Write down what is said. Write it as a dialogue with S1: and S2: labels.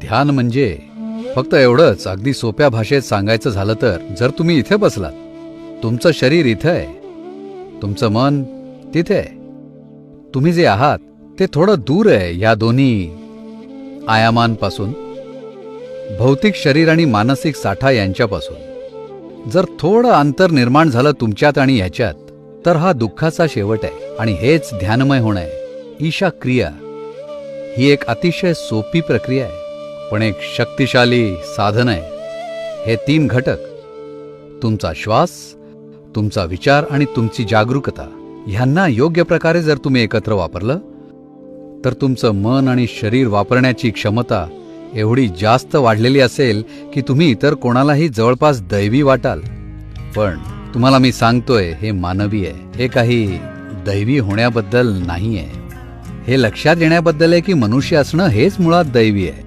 S1: ध्यान म्हणजे फक्त एवढंच. अगदी सोप्या भाषेत सांगायचं झालं तर. जर तुम्ही इथे बसलात तुमचं शरीर इथं आहे. तुमचं मन तिथे आहे. तुम्ही जे आहात ते थोडं दूर आहे या दोन्ही आयामांपासून. भौतिक शरीर आणि मानसिक साठा यांच्यापासून. जर थोडं अंतर निर्माण झालं तुमच्यात आणि ह्याच्यात तर हा दुःखाचा शेवट आहे. आणि हेच ध्यानमय होणं आहे. ईशा क्रिया ही एक अतिशय सोपी प्रक्रिया आहे. पण एक शक्तिशाली साधन आहे. हे तीन घटक तुमचा श्वास तुमचा विचार आणि तुमची जागरूकता ह्यांना योग्य प्रकारे जर तुम्ही एकत्र वापरलं तर तुमचं मन आणि शरीर वापरण्याची क्षमता एवढी जास्त वाढलेली असेल की तुम्ही इतर कोणालाही जवळपास दैवी वाटाल. पण तुम्हाला मी सांगतोय हे मानवी आहे हे काही दैवी होण्याबद्दल नाही आहे हे लक्षात येण्याबद्दल आहे की मनुष्य असणं हेच मुळात दैवी आहे.